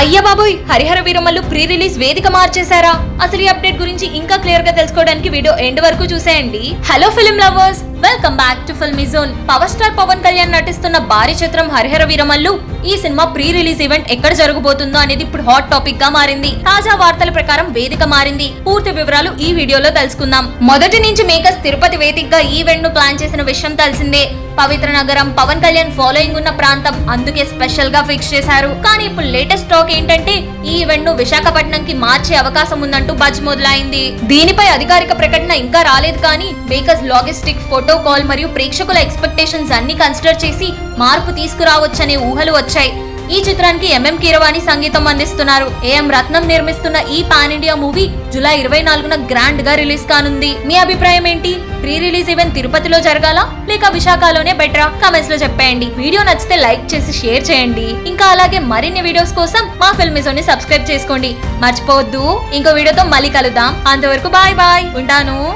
అయ్యబాబోయ్ Harihara Veeramallu pre release వేదిక మార్చేశారా? అసలు ఈ అప్డేట్ గురించి ఇంకా క్లియర్గా తెలుసుకోవడానికి వీడియో ఎండ్ వరకు చూసేయండి. Hello film lovers welcome back to filmy zone power star Pawan Kalyan నటిస్తున్న భారీ చిత్రం హరిహర వీరమల్లు. ఈ సినిమా ప్రీ రిలీజ్ ఈవెంట్ ఎక్కడ జరగబోతుందో అనేది ఇప్పుడు హాట్ టాపిక్గా మారింది. తాజా వార్తల ప్రకారం వేదిక మారింది. పూర్తి వివరాలు ఈ వీడియోలో తెలుసుకుందాం. మొదటి నుంచి మేకర్స్ తిరుపతి వేదికగా ఈవెంట్ను ప్లాన్ చేసిన విషయం తెలిసిందే. పవిత్ర నగరం పవన్ కళ్యాణ్ ఫాలోయింగ్ ఉన్న ప్రాంతం అందుకే స్పెషల్గా ఫిక్స్ చేశారు. కానీ ఇప్పుడు లేటెస్ట్ టాక్ ఏంటంటే ఈ ఈవెంట్ను విశాఖపట్నం కి మార్చే అవకాశం ఉందంటూ బజ్ మొదలైంది దీనిపై అధికారిక ప్రకటన ఇంకా రాలేదు కానీ మేకర్స్ లాజిస్టిక్ ఫోటో కాల్ మరియు ప్రేక్షకుల ఎక్స్పెక్టేషన్స్ అన్ని కన్సిడర్ చేసి మార్పు తీసుకురావచ్చనే ఊహలు వచ్చాయి. ఈ చిత్రానికి ఎంఎం కీరవాణి సంగీతం అందిస్తున్నారు. ఏఎం రత్నం నిర్మిస్తున్న ఈ పాన్ ఇండియా మూవీ జూలై ఇరవై నాలుగున గ్రాండ్గా రిలీజ్ కానుంది. మీ అభిప్రాయం ఏంటి? ప్రీ రిలీజ్ ఈవెంట్ తిరుపతిలో జరగాలా? లేక విశాఖలోనే బెటరా? కమెంట్స్లో చెప్పేయండి. వీడియో నచ్చితే లైక్ చేసి షేర్ చేయండి. ఇంకా అలాగే మరిన్ని వీడియోస్ కోసం మా ఫిల్మిజోని సబ్స్క్రైబ్ చేసుకోండి. మర్చిపోవద్దు. ఇంకో వీడియోతో మళ్ళీ కలుద్దాం. అంతవరకు బాయ్ బాయ్. ఉంటాను.